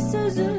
sözü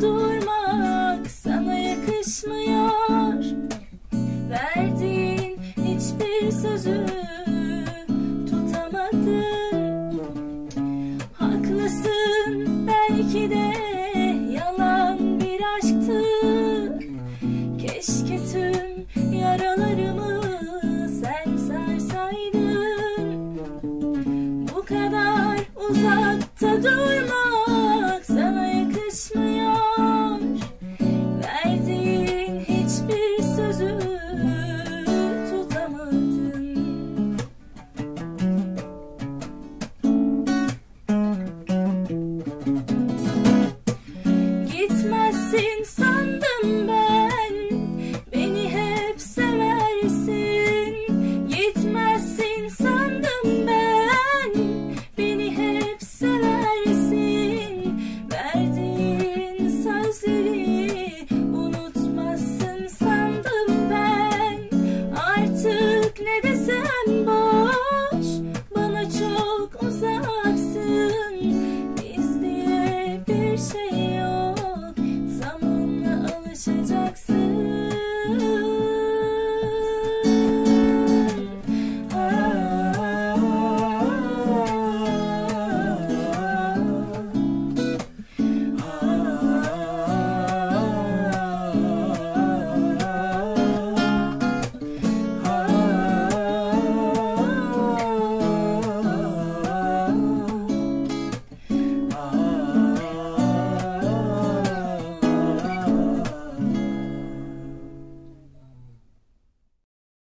durmak sana yakışmıyor. Verdiğin hiçbir sözü tutamadın. Haklısın belki de yalan bir aşktı. Keşke tüm yaralarımı sen sarsaydın. Bu kadar uzakta durma rising.